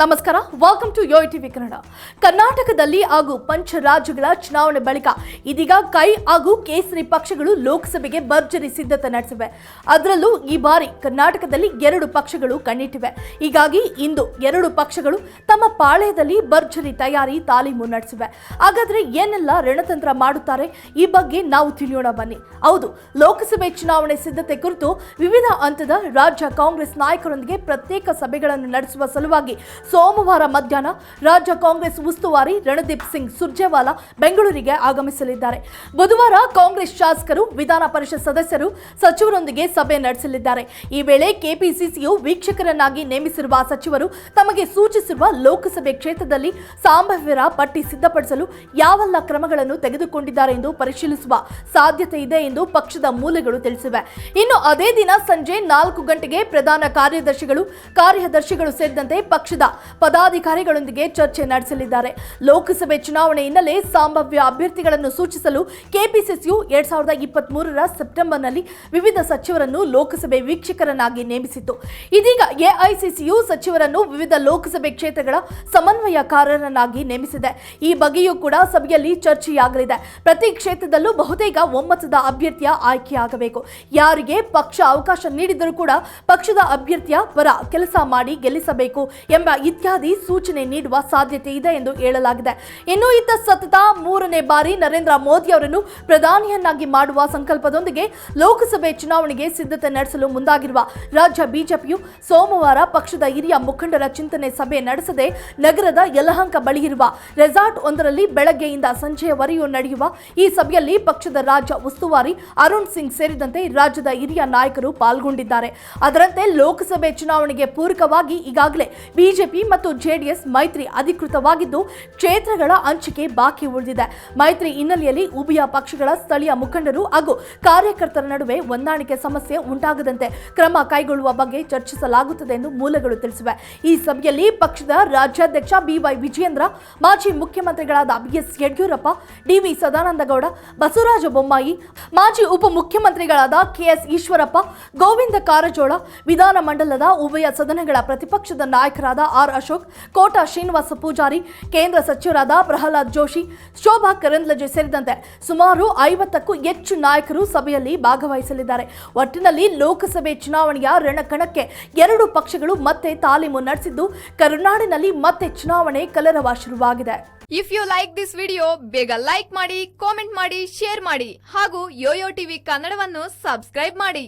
ನಮಸ್ಕಾರ welcome to Yo TV Kannada. ಕರ್ನಾಟಕದಲ್ಲಿ ಹಾಗೂ ಪಂಚ ರಾಜ್ಯಗಳ ಚುನಾವಣೆ ಬಳಿಕ ಇದೀಗ ಕೈ ಹಾಗೂ ಕೇಸರಿ ಪಕ್ಷಗಳು ಲೋಕಸಭೆಗೆ ಭರ್ಜರಿ ಸಿದ್ಧತೆ ನಡೆಸಿವೆ. ಅದರಲ್ಲೂ ಈ ಬಾರಿ ಕರ್ನಾಟಕದಲ್ಲಿ ಎರಡು ಪಕ್ಷಗಳು ಕಣ್ಣಿಟ್ಟಿವೆ. ಹೀಗಾಗಿ ಇಂದು ಎರಡು ಪಕ್ಷಗಳು ತಮ್ಮ ಪಾಳ್ಯದಲ್ಲಿ ಭರ್ಜರಿ ತಯಾರಿ ತಾಲೀಮು ನಡೆಸಿವೆ. ಹಾಗಾದ್ರೆ ಏನೆಲ್ಲ ರಣತಂತ್ರ ಮಾಡುತ್ತಾರೆ? ಈ ಬಗ್ಗೆ ನಾವು ತಿಳಿಯೋಣ ಬನ್ನಿ. ಹೌದು, ಲೋಕಸಭೆ ಚುನಾವಣೆ ಸಿದ್ಧತೆ ಕುರಿತು ವಿವಿಧ ಹಂತದ ರಾಜ್ಯ ಕಾಂಗ್ರೆಸ್ ನಾಯಕರೊಂದಿಗೆ ಪ್ರತ್ಯೇಕ ಸಭೆಗಳನ್ನು ನಡೆಸುವ ಸಲುವಾಗಿ ಸೋಮವಾರ ಮಧ್ಯಾಹ್ನ ರಾಜ್ಯ ಕಾಂಗ್ರೆಸ್ ಉಸ್ತುವಾರಿ ರಣದೀಪ್ ಸಿಂಗ್ ಸುರ್ಜೇವಾಲಾ ಬೆಂಗಳೂರಿಗೆ ಆಗಮಿಸಲಿದ್ದಾರೆ. ಬುಧವಾರ ಕಾಂಗ್ರೆಸ್ ಶಾಸಕರು, ವಿಧಾನ ಪರಿಷತ್ ಸದಸ್ಯರು ಸಚಿವರೊಂದಿಗೆ ಸಭೆ ನಡೆಸಲಿದ್ದಾರೆ. ಈ ವೇಳೆ ಕೆಪಿಸಿಸಿಯು ವೀಕ್ಷಕರನ್ನಾಗಿ ನೇಮಿಸಿರುವ ಸಚಿವರು ತಮಗೆ ಸೂಚಿಸಿರುವ ಲೋಕಸಭೆ ಕ್ಷೇತ್ರದಲ್ಲಿ ಸಂಭಾವ್ಯರ ಪಟ್ಟಿ ಸಿದ್ಧಪಡಿಸಲು ಯಾವೆಲ್ಲ ಕ್ರಮಗಳನ್ನು ತೆಗೆದುಕೊಂಡಿದ್ದಾರೆ ಎಂದು ಪರಿಶೀಲಿಸುವ ಸಾಧ್ಯತೆ ಇದೆ ಎಂದು ಪಕ್ಷದ ಮೂಲಗಳು ತಿಳಿಸಿವೆ. ಇನ್ನು ಅದೇ ದಿನ ಸಂಜೆ ನಾಲ್ಕು ಗಂಟೆಗೆ ಪ್ರಧಾನ ಕಾರ್ಯದರ್ಶಿಗಳು ಕಾರ್ಯದರ್ಶಿಗಳು ಸೇರಿದಂತೆ ಪಕ್ಷದ ಪದಾಧಿಕಾರಿಗಳೊಂದಿಗೆ ಚರ್ಚೆ ನಡೆಸಲಿದ್ದಾರೆ. ಲೋಕಸಭೆ ಚುನಾವಣೆ ಹಿನ್ನೆಲೆ ಸಂಭಾವ್ಯ ಅಭ್ಯರ್ಥಿಗಳನ್ನು ಸೂಚಿಸಲು ಕೆಪಿಸಿಸಿಯು ಎರಡ್ ಸಾವಿರದ ಇಪ್ಪತ್ತ್ ಮೂರರ ಸೆಪ್ಟೆಂಬರ್ನಲ್ಲಿ ವಿವಿಧ ಸಚಿವರನ್ನು ಲೋಕಸಭೆ ವೀಕ್ಷಕರನ್ನಾಗಿ ನೇಮಿಸಿತ್ತು. ಇದೀಗ ಎಐಸಿಸಿಯು ಸಚಿವರನ್ನು ವಿವಿಧ ಲೋಕಸಭೆ ಕ್ಷೇತ್ರಗಳ ಸಮನ್ವಯಕಾರರನ್ನಾಗಿ ನೇಮಿಸಿದೆ. ಈ ಬಗ್ಗೆಯೂ ಕೂಡ ಸಭೆಯಲ್ಲಿ ಚರ್ಚೆಯಾಗಲಿದೆ. ಪ್ರತಿ ಕ್ಷೇತ್ರದಲ್ಲೂ ಬಹುತೇಕ ಒಮ್ಮತದ ಅಭ್ಯರ್ಥಿಯ ಆಯ್ಕೆಯಾಗಬೇಕು. ಯಾರಿಗೆ ಪಕ್ಷ ಅವಕಾಶ ನೀಡಿದರೂ ಕೂಡ ಪಕ್ಷದ ಅಭ್ಯರ್ಥಿಯ ಪರ ಕೆಲಸ ಮಾಡಿ ಗೆಲ್ಲಿಸಬೇಕು ಎಂಬ ಇತ್ಯಾದಿ ಸೂಚನೆ ನೀಡುವ ಸಾಧ್ಯತೆ ಇದೆ ಎಂದು ಹೇಳಲಾಗಿದೆ. ಇನ್ನು ಇತ್ತ ಸತತ ಮೂರನೇ ಬಾರಿ ನರೇಂದ್ರ ಮೋದಿ ಅವರನ್ನು ಪ್ರಧಾನಿಯನ್ನಾಗಿ ಮಾಡುವ ಸಂಕಲ್ಪದೊಂದಿಗೆ ಲೋಕಸಭೆ ಚುನಾವಣೆಗೆ ಸಿದ್ಧತೆ ನಡೆಸಲು ಮುಂದಾಗಿರುವ ರಾಜ್ಯ ಬಿಜೆಪಿಯು ಸೋಮವಾರ ಪಕ್ಷದ ಹಿರಿಯ ಮುಖಂಡರ ಚಿಂತನೆ ಸಭೆ ನಡೆಸದೆ ನಗರದ ಯಲಹಂಕ ಬಳಿ ಇರುವ ರೆಸಾರ್ಟ್ ಒಂದರಲ್ಲಿ ಬೆಳಗ್ಗೆಯಿಂದ ಸಂಜೆಯವರೆಗೂ ನಡೆಯುವ ಈ ಸಭೆಯಲ್ಲಿ ಪಕ್ಷದ ರಾಜ್ಯ ಉಸ್ತುವಾರಿ ಅರುಣ್ ಸಿಂಗ್ ಸೇರಿದಂತೆ ರಾಜ್ಯದ ಹಿರಿಯ ನಾಯಕರು ಪಾಲ್ಗೊಂಡಿದ್ದಾರೆ. ಅದರಂತೆ ಲೋಕಸಭೆ ಚುನಾವಣೆಗೆ ಪೂರಕವಾಗಿ ಈಗಾಗಲೇ ಬಿಜೆಪಿ ಮತ್ತು ಜೆಡಿಎಸ್ ಮೈತ್ರಿ ಅಧಿಕೃತವಾಗಿದ್ದು, ಕ್ಷೇತ್ರಗಳ ಹಂಚಿಕೆ ಬಾಕಿ ಉಳಿದಿದೆ. ಮೈತ್ರಿ ಹಿನ್ನೆಲೆಯಲ್ಲಿ ಉಭಯ ಪಕ್ಷಗಳ ಸ್ಥಳೀಯ ಮುಖಂಡರು ಹಾಗೂ ಕಾರ್ಯಕರ್ತರ ನಡುವೆ ಹೊಂದಾಣಿಕೆ ಸಮಸ್ಯೆ ಉಂಟಾಗದಂತೆ ಕ್ರಮ ಕೈಗೊಳ್ಳುವ ಬಗ್ಗೆ ಚರ್ಚಿಸಲಾಗುತ್ತದೆ ಎಂದು ಮೂಲಗಳು ತಿಳಿಸಿವೆ. ಈ ಸಭೆಯಲ್ಲಿ ಪಕ್ಷದ ರಾಜ್ಯಾಧ್ಯಕ್ಷ ಬಿವೈ ವಿಜಯೇಂದ್ರ, ಮಾಜಿ ಮುಖ್ಯಮಂತ್ರಿಗಳಾದ ಬಿಎಸ್ ಯಡಿಯೂರಪ್ಪ, ಡಿವಿ ಸದಾನಂದಗೌಡ, ಬಸವರಾಜ ಬೊಮ್ಮಾಯಿ, ಮಾಜಿ ಉಪಮುಖ್ಯಮಂತ್ರಿಗಳಾದ ಕೆಎಸ್ ಈಶ್ವರಪ್ಪ, ಗೋವಿಂದ ಕಾರಜೋಳ ವಿಧಾನ ಮಂಡಲದ ಉಭಯ ಸದನಗಳ ಪ್ರತಿಪಕ್ಷದ ನಾಯಕರಾದ ಆರ್ ಅಶೋಕ್, ಕೋಟಾ ಶ್ರೀನಿವಾಸ ಪೂಜಾರಿ, ಕೇಂದ್ರ ಸಚಿವರಾದ ಪ್ರಹ್ಲಾದ್ ಜೋಶಿ, ಶೋಭಾ ಕರಂದ್ಲಜೆ ಸೇರಿದಂತೆ ಸುಮಾರು ಐವತ್ತಕ್ಕೂ ಹೆಚ್ಚು ನಾಯಕರು ಸಭೆಯಲ್ಲಿ ಭಾಗವಹಿಸಲಿದ್ದಾರೆ. ಒಟ್ಟಿನಲ್ಲಿ ಲೋಕಸಭೆ ಚುನಾವಣೆಯ ರಣಕಣಕ್ಕೆ ಎರಡು ಪಕ್ಷಗಳು ಮತ್ತೆ ತಾಲೀಮು ನಡೆಸಿದ್ದು, ಕರುನಾಡಿನಲ್ಲಿ ಮತ್ತೆ ಚುನಾವಣೆ ಕಲರವ ಶುರುವಾಗಿದೆ if you like this video ಬೇಗ ಲೈಕ್ ಮಾಡಿ ಕಾಮೆಂಟ್ ಮಾಡಿ ಶೇರ್ ಮಾಡಿ ಹಾಗೂ ಯೋಯೋ ಟಿವಿ ಕನ್ನಡವನ್ನು ಸಬ್ಸ್ಕ್ರೈಬ್ ಮಾಡಿ.